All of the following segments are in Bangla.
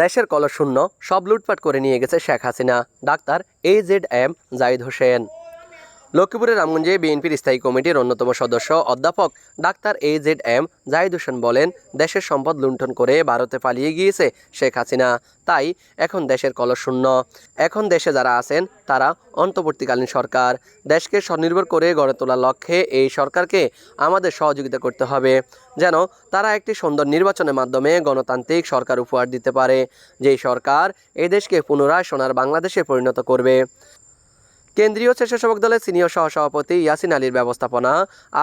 দেশের কলশূন্য সব লুটপাট করে নিয়ে গেছে Sheikh Hasina. Doctor A Z M Zahid Hossain. লক্ষ্মীপুরের রামগঞ্জে বিএনপির স্থায়ী কমিটির অন্যতম সদস্য অধ্যাপক doctor A Z M Zahid Hossain বলেন, দেশের সম্পদ লুণ্ঠন করে ভারতে পালিয়ে গিয়েছে শেখ হাসিনা। তাই এখন দেশের কলশূন্য এখন দেশে যারা আছেন, তারা অন্তর্বর্তীকালীন সরকার। দেশকে স্বনির্ভর করে গড়ে তোলার লক্ষ্যে এই সরকারকে আমাদের সহযোগিতা করতে হবে, যেন তারা একটি সুন্দর নির্বাচনের মাধ্যমে গণতান্ত্রিক সরকার উপহার দিতে পারে। যেই সরকার এই দেশকে পুনরায় সোনার বাংলাদেশে পরিণত করবে। কেন্দ্রীয় স্বেচ্ছাসেবক দলের সিনিয়র সহসভাপতি ইয়াসিন আলীর ব্যবস্থাপনা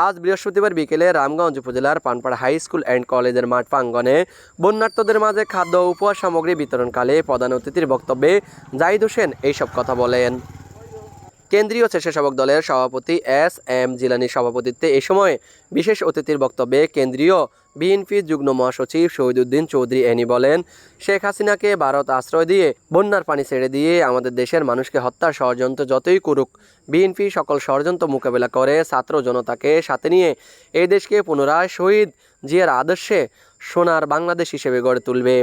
আজ বৃহস্পতিবার বিকেলে রামগঞ্জ উপজেলার পানপাড়া হাই স্কুল অ্যান্ড কলেজের মাঠ প্রাঙ্গনে বন্যার্থদের মাঝে খাদ্য উপহার সামগ্রী বিতরণকালে প্রধান অতিথির বক্তব্যে জাহিদ হোসেন এইসব কথা বলেন। কেন্দ্রীয় স্বেচ্ছাসেবক দলের সভাপতি এস এম জিলানির সভাপতিত্বে এ সময় বিশেষ অতিথির বক্তব্যে কেন্দ্রীয় বিএনপি যুগ্ম মহাসচিব শহীদুদ্দিন চৌধুরী এনি বলেন, শেখ হাসিনাকে ভারত আশ্রয় দিয়ে বন্যার পানি ছেড়ে দিয়ে আমাদের দেশের মানুষকে হত্যার ষড়যন্ত্র যতই করুক, বিএনপি সকল ষড়যন্ত্র মোকাবেলা করে, ছাত্র জনতাকে সাথে নিয়ে এই দেশকে পুনরায় শহীদ জিয়ার আদর্শে সোনার বাংলাদেশ হিসেবে গড়ে তুলবে।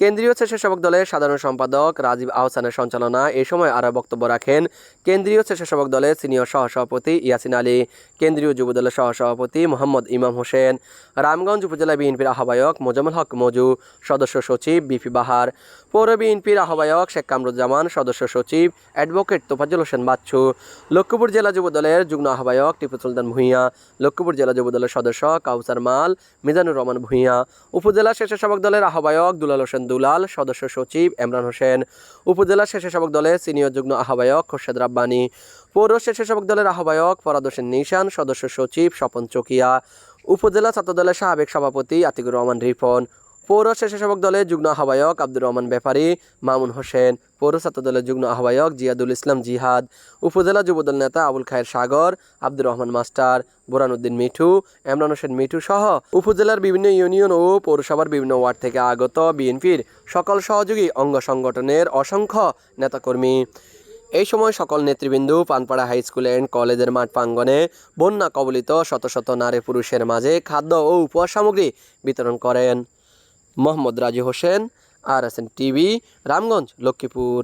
কেন্দ্রীয় স্বেচ্ছাসেবক দলের সাধারণ সম্পাদক রাজীব আহসানের সঞ্চালনা এ সময় আরও বক্তব্য রাখেন কেন্দ্রীয় স্বেচ্ছাসেবক দলের সিনিয়র সহসভাপতি ইয়াসিন আলী, কেন্দ্রীয় যুব দলের সহসভাপতি মোহাম্মদ ইমাম হোসেন, রামগঞ্জ উপজেলা বিএনপির আহ্বায়ক মোজাম্মল হক মজু, সদস্য সচিব বিপি বাহার, পৌর বিএনপির আহ্বায়ক শেখ কামরুজ্জামান, সদস্য সচিব অ্যাডভোকেট তোফাজ্জল হোসেন বাচ্চু, লক্ষ্মীপুর জেলা যুব দলের যুগ্ম আহ্বায়ক টিপু সুলতান ভূঁইয়া, লক্ষ্মীপুর জেলা যুব দলের সদস্য কাউসার মাল, মিজানুর রহমান ভূঁইয়া, উপজেলা স্বেচ্ছাসেবক দলের আহ্বায়ক দুলাল হোসেন দুলাল, সদস্য সচিব এমরান হোসেন। উপজেলা স্বেচ্ছাসেবক দলের সিনিয়র যুগ্ম আহ্বায়ক খোরশেদ রাব্বানি। পৌর স্বেচ্ছাসেবক দলের আহ্বায়ক ফরাদ হোসেন নিশান, সদস্য সচিব স্বপন চকিয়া। উপজেলা ছাত্র দলের সাবেক সভাপতি আতিকুর রহমান রিফন পৌর স্বেচ্ছাসেবক দলের যুগ্ম আহ্বায়ক আব্দুর রহমান ব্যাপারী মামুন হোসেন। পৌর ছাত্র দলের যুগ্ম আহ্বায়ক জিয়াদুল ইসলাম জিহাদ, উপজেলা যুবদল নেতা আবুল খায়ের সাগর, আব্দুর রহমান মাস্টার বোরানুদ্দিন মিঠু এমরান হোসেন মিঠু সহ উপজেলার বিভিন্ন ইউনিয়ন ও পৌরসভার বিভিন্ন ওয়ার্ড থেকে আগত বিএনপির সকল সহযোগী অঙ্গ সংগঠনের অসংখ্য নেতাকর্মী। এই সময় সকল নেতৃবৃন্দ পানপাড়া হাই স্কুল অ্যান্ড কলেজের মাঠ প্রাঙ্গনে বন্যা কবলিত শত শত নারী পুরুষের মাঝে খাদ্য ও উপহার সামগ্রী বিতরণ করেন। Mohammad Raju Hossain R S TV Ramganj Lakshmipur.